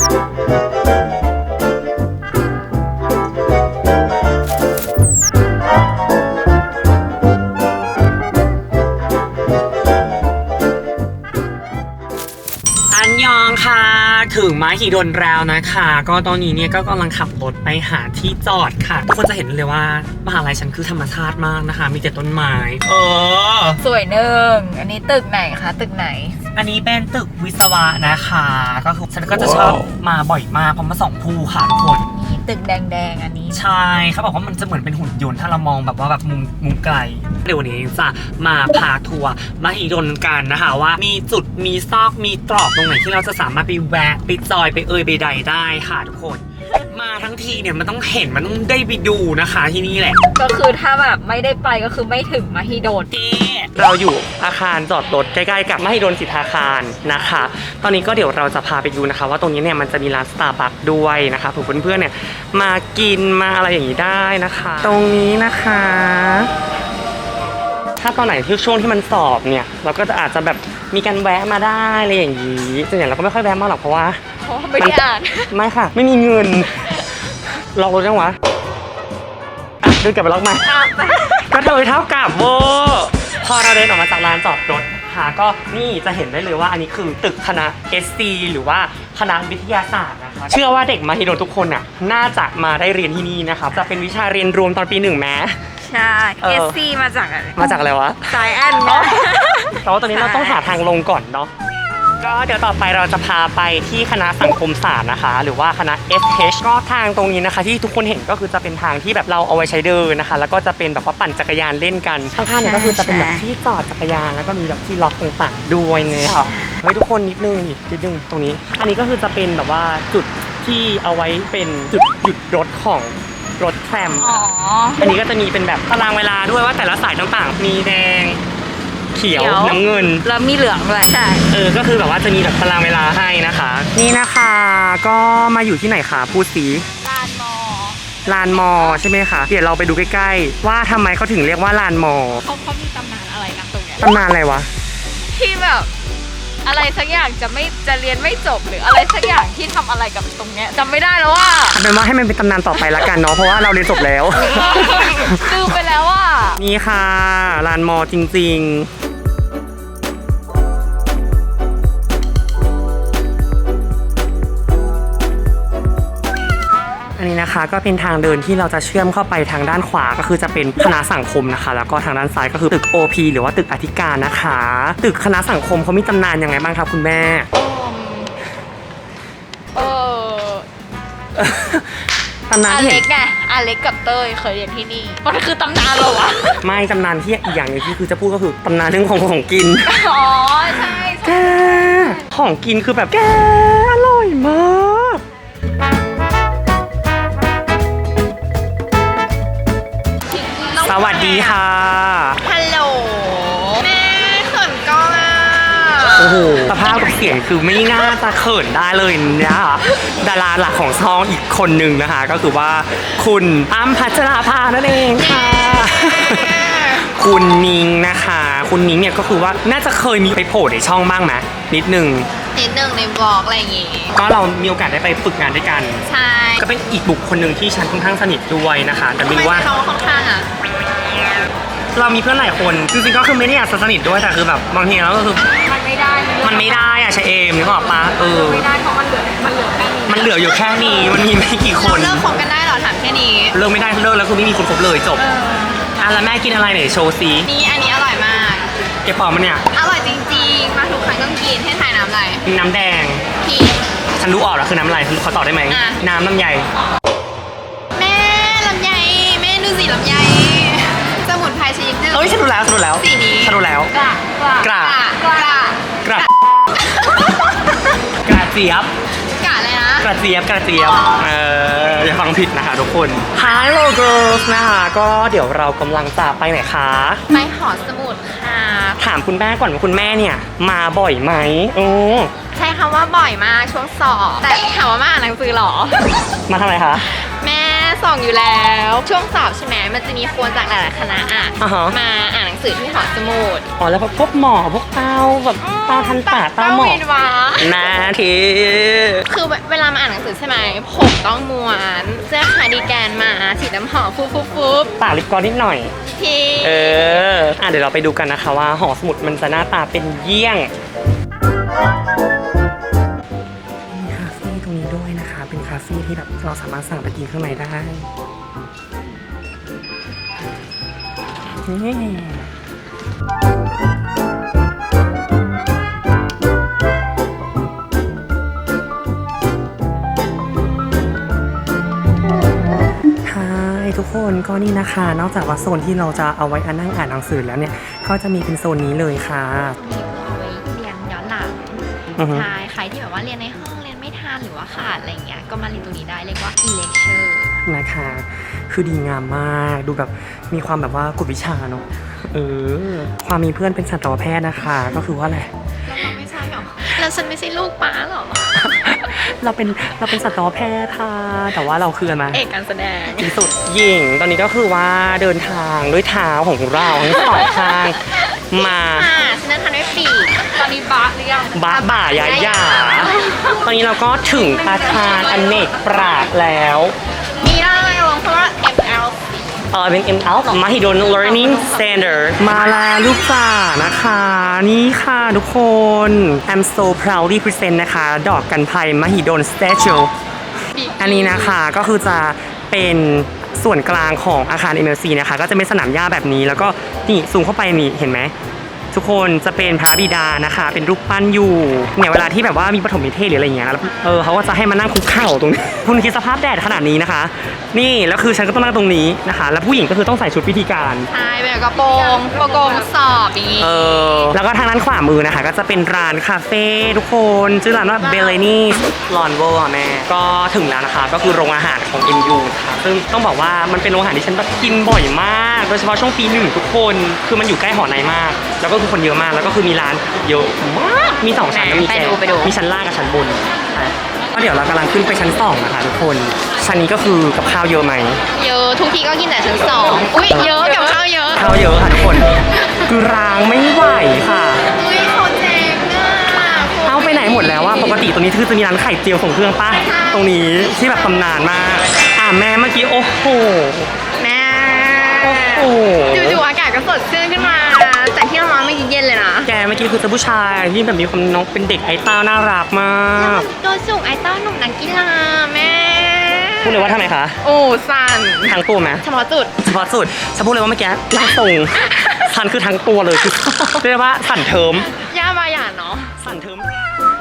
อั ถึงมาฮิดนแล้วนะคะ ก็ตอนนี้เนี่ยก็กำลังขับรถไปหาที่จอดค่ะ ทุกคนจะเห็นเลยว่ามหาลัยฉันคือธรรมชาติมากนะคะ มีแต่ต้นไม้ เออ สวยหนึ่ง อันนี้ตึกไหนคะ ตึกไหน อันนี้เป็นตึกวิศวะนะคะ ก็คือฉันก็จะชอบมาบ่อยมากเพราะมาสองภูค่ะทุกคนนี่ ตึกแดงๆอันนี้ ใช่เขาบอกว่ามันจะเหมือนเป็นหุ่นยนต์ถ้าเรามองแบบว่าแบบมุมมุมไกลเดี๋ยววันนี้จะมาพาทัวร์มาอีดนกันนะคะว่า มีจุดมีซอกมีตรอกตรงไหนที่เราจะสามารถไปแวะไปจอยไปเอยไปใดได้ค่ะทุกคน มาทั้งทีเนี่ยมันต้องเห็นมันต้องได้ไปดูนะคะที่นี่แหละ ก็คือถ้าแบบไม่ได้ไปก็คือไม่ถึงมาฮิโดนเราอยู่อาคารจอดรถใกล้ๆกับมหิดลสิทธาคารนะคะ ตอนนี้ก็เดี๋ยวเราจะพาไปดูนะคะ ว่าตรงนี้เนี่ยมันจะมีร้านสตาร์บัคด้วยนะคะเผื่อเพื่อนๆเนี่ยมากินมาอะไรอย่างนี้ได้นะคะ ตรงนี้นะคะ ถ้าตอนไหนที่ช่วงที่มันสอบเนี่ย เราก็จะอาจจะแบบมีการแวะมาได้อะไรอย่างนี้ส่วนใหญ่เราก็ไม่ค่อยแวะมาหรอกเพราะว่าเพราะว่าไม่ได้อ่าน ไม่ค่ะ ไม่มีเงินลองรถยังวะอะเดินกลับไปล็อกใหม่ก็เท่าเท่ากับโวพอเราเดินออกมาจากลานจอดรถหาก็นี่จะเห็นได้เลยว่าอันนี้คือตึกคณะ SC หรือว่าคณะวิทยาศาสตร์นะคะเชื่อว่าเด็กมหิดลทุกคนน่ะน่าจะมาได้เรียนที่นี่นะครับจะเป็นวิชาเรียนรวมตอนปีหนึ่งแม้ ใช่เออ SC มาจากอะไรมาจากอะไรวะ สายแอนอ๋อนะ แต่ว่าตอนนี้เราต้องหาทางลงก่อนเนาะ ก็เดี๋ยวต่อไปเราจะพาไปที่คณะสังคมศาสตร์นะคะ หรือว่าคณะ SH ก็ทางตรงนี้นะคะ ที่ทุกคนเห็นก็คือจะเป็นทางที่แบบเราเอาไว้ใช้เดินนะคะ แล้วก็จะเป็นแบบว่าปั่นจักรยานเล่นกันข้างๆเนี่ยก็คือจะเป็นแบบที่จอดจักรยานแล้วก็มีแบบที่ล็อกต่างๆด้วยเนี่ยค่ะเฮ้ยทุกคนนิดนึงนิดนึงตรงนี้ อันนี้ก็คือจะเป็นแบบว่าจุดที่เอาไว้เป็นจุดหยุดรถของรถแท รมอ๋อ อันนี้ก็จะมีเป็นแบบตารางเวลาด้วยว่าแต่ละสายต่างๆ มีแดง เขียวเขียว น้ำเงิน แล้วมีเหลืองด้วยใช่ เออ ก็คือแบบว่าจะมีแบบตารางเวลาให้นะคะ นี่นะคะก็มาอยู่ที่ไหนคะพูดสีลานมอลานมอใช่ไหมคะ เดี๋ยวเราไปดูใกล้ๆ ว่าทำไมเขาถึงเรียกว่าลานมอเขาเขามีตำนานอะไรนะตรงเนี้ยตำนานอะไรวะ ที่แบบ อะไรสักอย่างจะไม่จะเรียนไม่จบหรืออะไรสักอย่างที่ทำอะไรกับตรงเนี้ยจำไม่ได้แล้วว่า เอาเป็นว่าให้มันเป็นตำนานต่อไปละกันเนาะเพราะว่าเราเรียนจบแล้ว ลืมไปแล้วว่า นี่ค่ะลานมอจริง ๆ นนี้นะคะก็เป็นทางเดินที่เราจะเชื่อมเข้าไปทางด้านขวาก็คือจะเป็นคณะสังคมนะคะ แล้วก็ทางด้านซ้ายก็คือตึก OP หรือว่าตึกอธิการนะคะ ตึกคณะสังคมเขามีตำนานยังไงบ้างครับคุณแม่ เออตำนานอาที่เล็เห็กนไงอาเล็กกับเต้ยเคยเรียนที่นี่มันคือตำนานเหรอวะ ไม่ตำนานที่อีกอย่างหนึงที่คือจะพูดก็คือตำนานเรื่องของของกิน อ๋อ ใช่แกใช่ของกินคือแบบแกอร่อยมา วัสดีค่ะ ฮัลโหล แม่เขินกล้องอะโอ้โหสภาพกับเสียงคือไม่น่าจะเขินได้เลยนะคะดาราหลักของช่องอีกคนหนึ่งนะคะ ก็คือว่าคุณอ้ำพัชราภานั่นเองค่ะ คุณนิ้งนะคะ คุณนิ้งเนี่ยก็คือว่าน่าจะเคยมีไปโผล่ในช่องบ้างไหมนิดนึง นิดหนึ่งในบล็อกอะไรอย่างงี้ ก็เรามีโอกาสได้ไปฝึกงานด้วยกัน ใช่ก็เป็นอีกบุคคลหนึ่งที่ฉันค่อนข้างสนิทด้วยนะคะ แต่ไม่รู้ว่าเขาค่อนข้างอะ เรามีเพื่อนหลายคนจริงๆก็คือไม่ได้อยากจะสนิทด้วยแต่คือแบบบางทีแล้วก็คือมันไม่ได้มันไม่ได้อะใช่เอมนึกออกปะเออ ไม่ได้เพราะมันเหลือมันเหลือแค่นี้มันเหลืออยู่แค่นี้มันมีไม่กี่คนเราเลิกคบกันได้เหรอถามแค่นี้ เลิกไม่ได้เลิกแล้วคือไม่มีคนคบเลยจบอะแล้วแม่กินอะไรไหนโชว์ซีนี่อันนี้อร่อยมากเก็บปอมมันเนี่ยอร่อยจริงๆ มาทุกครั้งต้องกินให้ทายน้ำอะไรน้ำแดงพีชฉันรู้ออกแล้วคือน้ำอะไรเขาตอบได้ไหม อะ น้ำลำไยแม่ลำไยแม่ดูสิลำไยสมุนไพรชนิดหนึง เอ้ยฉันรู้แล้วฉันรู้แล้วสีนี้ ฉันรู้แล้ว กระกระกระ กระกระกระเจี๊ยบ กระเลยนะกระเจี๊ยบกระเจี๊ยบเอออย่าฟังผิดนะคะทุกคน Hello girls นะคะก็เดี๋ยวเรากำลังจะไปไหนคะ ไปหอสมุดค่ะ ถามคุณแม่ก่อนว่าคุณแม่เนี่ยมาบ่อยไหมโอ้ใช้คำว่าบ่อยมากช่วงสอบ แต่ถามว่ามาอ่านหนังสือเหรอ มาทำอะไรคะแม่ สสองอยู่แล้ว ช่วงสอบใช่ไหมมันจะมีคนจากหลายๆคณะอะอ่าฮะ มาอ่านหนังสือที่หอสมุดอ๋อแล้วพวกหมอพวกเต้าแบบเต้าทันตาเต้าหมอเวินวะนาทีคือเวลามาอ่านหนังสือใช่ไหมผมต้องม้วนเสื้อคาร์ดิแกนมาสีน้ำหอมฟุบฟุบฟุบปากลิปกลอนนิดหน่อย ที่เอออะเดี๋ยวเราไปดูกันนะคะว่าหอสมุดมันจะหน้าตาเป็นเยี่ยงมี เป็นคาเฟ่ที่แบบเราสามารถสั่งไปกินข้างในได้ นี่ใช่ทุกคนก็นี่นะคะ นอกจากว่าโซนที่เราจะเอาไว้อ่านนั่งอ่านหนังสือแล้วเนี่ย ก็จะมีเป็นโซนนี้เลยค่ะมีเพื่อเอาไว้เรียนย้อนหลังอือฮึใช่ใครที่แบบว่าเรียนในห้อง ขาดอะไรเงี้ยก็มาเรียนตรงนี้ได้เรียกว่า e-lecture นะคะ คือดีงามมากดูแบบมีความแบบว่ากฎวิชาเนอะเออ ความมีเพื่อนเป็นสัตวแพทย์นะคะ ก็คือว่าอะไร แล้วเราไม่ใช่หรอแล้วฉันไม่ใช่ลูกป้าหรอ เราเป็นเราเป็นสัตวแพทย์ค่ะ แต่ว่าเราคืออะไรเอกการแสดง ที่สุดหญิงตอนนี้ก็คือว่าเดินทางด้วยเท้าของเราทั้งสองข้างมาค่ะฉันนั่งทันด้วยปีก ตอนนี้บ้าหรือยัง บ้าบ่ายายาตอนนี้เราก็ถึงอาคารอเนกปราดแล้ว มีได้ลงเพราะว่า ML เออเป็น M Out Mahidol Learning Center มาแล้วลูกจ่านะคะ นี่ค่ะทุกคน I'm so proudly present นะคะ ดอกกันภัย Mahidol Statue อันนี้นะคะก็คือจะเป็นส่วนกลางของอาคาร MLC นะคะ ก็จะเป็นสนามหญ้าแบบนี้ แล้วก็นี่ซูมเข้าไปนี่เห็นไหม ทุกคนจะเป็นพระบิดานะคะ เป็นรูปปั้นอยู่เนี่ยเวลาที่แบบว่ามีปฐมนิเทศหรืออะไรอย่างเงี้ยแล้วเออเขาก็จะให้มานั่งคุกเข่าตรงนี้ คุณคิดสภาพแดดขนาดนี้นะคะ นี่แล้วคือฉันก็ต้องนั่งตรงนี้นะคะ แล้วผู้หญิงก็คือต้องใส่ชุดพิธีการใช่เป็นกระโปรงกระโปรงสอบอย่างงี้เออแล้วก็ทางด้านขวามือนะคะ ก็จะเป็นร้านคาเฟ่ทุกคนชื่อร้านว่า b e l l a n i s l o n v o อะแม่ก็ถึงแล้วนะคะ ก็คือโรงอาหารของ MU ค่ะซึ่งต้องบอกว่ามันเป็นโรงอาหารที่ฉันแบบกินบ่อยมาก โดยเฉพาะช่วงปีหนึ่งทุกคน คือมันอยู่ใกล้หอในมาก แล้วก็คือคนเยอะมากแล้วก็คือมีร้านเยอะมากมีสองชั้นนะมีไปแกดูไปดู มีชั้นล่างกับชั้นบนอะก็เดี๋ยวเรากำลังขึ้นไปชั้นสองนะคะทุกคนชั้นนี้ก็คือกับข้าวเยอะไหม เยอะทุกทีก็กินแต่ชั้นสองอุ้ยเยอะกับข้าวเยอะข้าวเยอะค่ะทุกคน คือรางไม่ไหวค่ะอุ้ยเขาเจ๋งอะเอาไปไหนหมดแล้วอะปกติตรงนี้คือจะมีร้านไข่เจียวส่งเครื่องป้าตรงนี้ที่แบบตำนานมาก อะแม่เมื่อกี้โอ้โห แม่โอ้โห จู่ๆอากาศก็สดชื่นขึ้นมาจาก ที่เรามาไม่เย็นเลยนะ แกเมื่อกี้คือเจอผู้ชายที่แบบมีความน้องเป็นเด็กไอต้าน่ารักมากตัวสูงไอ้เต้าหนุ่มนักกีฬาแม่พูดเลยว่าทำไมคะ โอ้สั่นทั้งตัวไหมเฉพาะจุดเฉพาะสุดฉันพูดเลยว่าเมื่อกี้ร่างทรงฉันคือทั้งตัวเลยคือเรียกว่าสั่นเทิมย่าบาหยาเนาะสั่นเทิม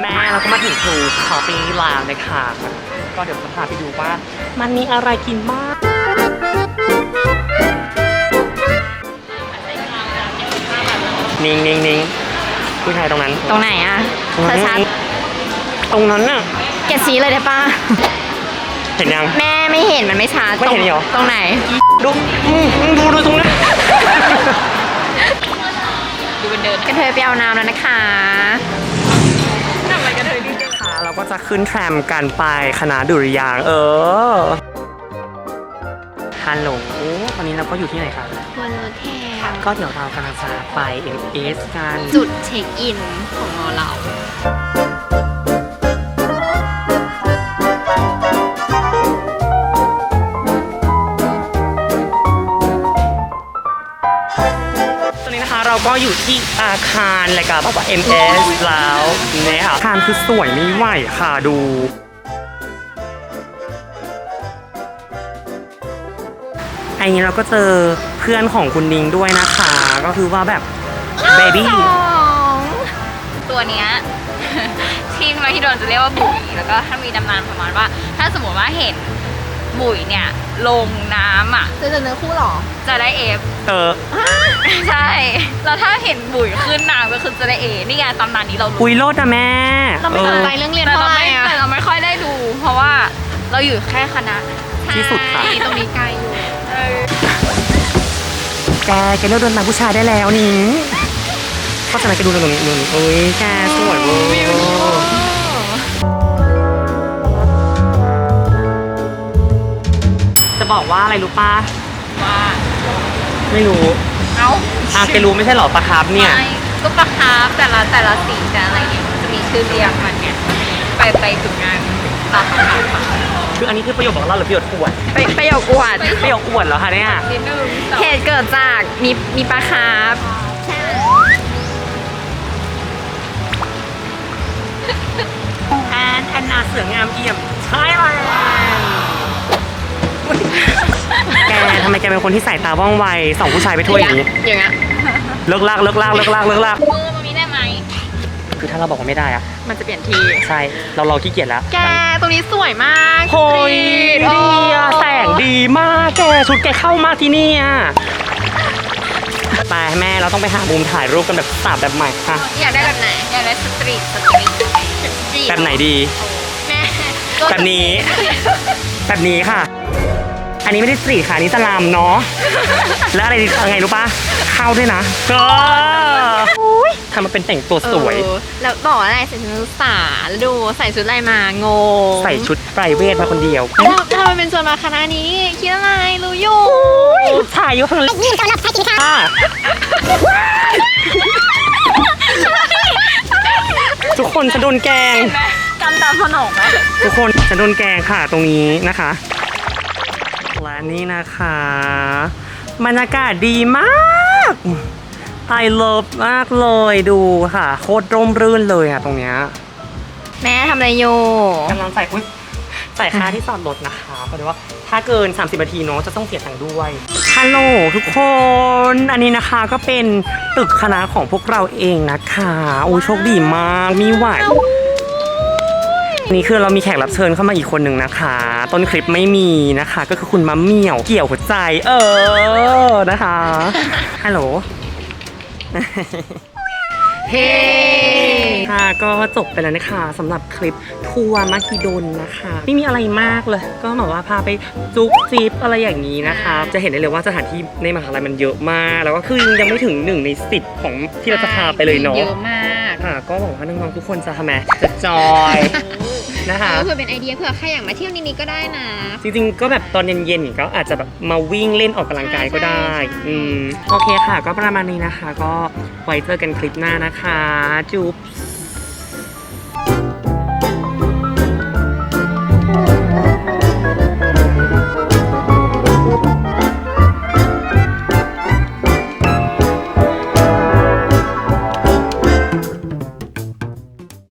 แม่เราก็มาถึงทูคอฟฟี่ลาวนะคะก็เดี๋ยวจะพาไปดูว่า มันมีอะไรกินบ้าง นิ่งนิ่งนิ่งผู้ชายตรงนั้น ตรงไหนอะตรงนั้นชัดตรงนั้นน่ะๆแกชี้เลยได้ปะเห็นยัง แม่ไม่เห็นมันไม่ชัดไม่เห็นเหรอ ตรงไหน ดูอืมอืมดูดูตรงนั้นดูเป็นเดินกระเทยไปเอาน้ำแล้วนะคะทำอะไรกระเทยดีจังค่ะเราก็จะขึ้นแทรมกันไปคณะดุริยางค์เออฮัลโหลตอนนี้เราก็อยู่ที่ไหนคะบ นรถแทนก็เดี๋ยวเรากำลังจะไป MS กันจุดเช็คอินของเรา ตอนนี้นะคะเราก็อยู่ที่อาคารรายการแบบว่า MS แล้วเนี่ยค่ะอาคารคือสวยไม่ไหวค่ะดู อันนี้เราก็เจอเพื่อนของคุณนิงด้วยนะคะ ก็คือว่าแบบเบบี้สองตัวเนี้ยที่มาที่โดนจะเรียกว่าบุ๋ยแล้วก็ถ้ามีตำนานประมาณว่า ถ้าสมมติว่าเห็นบุ๋ยเนี่ยลงน้ำอะจะเจอเนื้อคู่เหรอ จะได้เอฟเออใช่ แล้วถ้าเห็นบุ๋ยขึ้นน้ำก็คือจะได้เอนี่ไงตำนานนี้เรารู้อุ้ยโลดนะแม่เราไม่สนใจเรื่องเรียนแต่เท่าเราไหร่ไม่อะแต่เราไม่ค่อยได้ดู เพราะว่าเราอยู่แค่คณะที่สุดค่ะใช่ตรงนี้ไกลอยู่เออ แกแกเลิกเดินตามผู้ชายได้แล้วนี่เพราะฉะนั้นแกดูตรงนี้ดูนี่โอ้ยแกสวยเวอร์จะบอกว่าอะไรรู้ป้าว่าไม่รู้เอ้าอาแกรู้ไม่ใช่เหรอปลาคาร์ฟเนี่ยไม่ก็ปลาคาร์ฟแต่ละแต่ละสีแต่อะไรเนี่ยมันจะมีชื่อเรียกมันเนี่ยไปไปถึงงานตามคำถามค่ะ คืออันนี้คือประโยคบอกเล่าหรือประโยคอวดไปประโยคอวดประโยคอวดเหรอคะเนี่ยนิดนึงสองเหตุเกิดจากมีมีปลาคาร์ฟแอนแอนนาเสืองามเอี่ยมใช่เลยแกทำไมแกเป็นคนที่ใส่ตาว่องไวส่องผู้ชายไปทั่วอย่างนี้อย่างเงี้ยเลิกลากเลิกลากเลิกลากเลิกลาก มือมันมีได้ไหม คือถ้าเราบอกว่าไม่ได้อะมันจะเปลี่ยนที ใช่ เราเราขี้เกียจแล้วแกตรงนี้สวยมากโอ้ยกรี๊ดีอะแสงดีมากแกชุดแกเข้ามากที่นี่อะไปแม่เราต้องไปหามุมถ่ายรูปกันแบบสาบแบบใหม่ค่ะอยากได้แบบไหนอยากได้สตรีทสตรีทจีบแบบไหนดีแม่แบบนี้ แบบนี้ค่ะ อันนี้ไม่ได้สตรีทค่ะอันนี้สลามเนาะแล้วอะไรดีไงรู้ปะเข้าด้วยนะก็ ทำมาเป็นแต่งตัวสวย เออแล้วบอกว่าอะไรใส่ชุดนักศึกษาแล้วดูใส่ชุดอะไรมางงใส่ชุดไพรเวทมาคนเดียวแล้วทำไมเป็นชวนมาคณะนี้คิดอะไรรู้อยู่ถ่ายอยู่ข้างหลังยืนสำหรับใครกินข้าวทุกคนจะโดนแกล้งเห็นไหมการตามขนมไหมทุกคนจะโดนแกล้งค่ะตรงนี้นะคะและนี่นะคะบรรยากาศดีมาก I love มากเลยดูค่ะ โคตรร่มรื่นเลยอะตรงเนี้ยแม่ทำอะไรอยู่กำลังใส่อุ้ยใส่ค่าที่จอดรถนะคะเพราะว่าถ้าเกิน 30นาทีเนาะจะต้องเสียตังค์ด้วยฮัลโหลทุกคน อันนี้นะคะก็เป็นตึกคณะของพวกเราเองนะคะโอ้ยโชคดีมากมีหวานนี่คือเรามีแขกรับเชิญเข้ามาอีกคนหนึ่งนะคะ ต้นคลิปไม่มีนะคะ ก็คือคุณมะเหมี่ยวเกี่ยวหัวใจ เออนะคะฮัลโหล เฮ้ค่ะก็จบไปแล้วนะคะสำหรับคลิปทัวร์มหิดลนะคะ ไม่มีอะไรมากเลย ก็แบบว่าพาไปจุกจิบอะไรอย่างนี้นะคะ จะเห็นได้เลยว่าสถานที่ในมหาลัยมันเยอะมาก แล้วก็คือยังไม่ถึงหนึ่งในสิบของที่เราจะพาไปเลยเนาะเยอะมากค่ะ ก็หวังว่าน้องๆทุกคนจะทำไมจะจอย นะคะก็คือเป็นไอเดียเผื่อใครอยากมาเที่ยวนี้ก็ได้นะ จริงๆ ก็แบบตอนเย็นๆก็อาจจะแบบมาวิ่งเล่นออกกำลังกายก็ได้ใช่ใช่อืมโอเคค่ะ ก็ประมาณนี้นะคะ ก็ไว้เจอกันคลิปหน้านะคะ จุ๊บ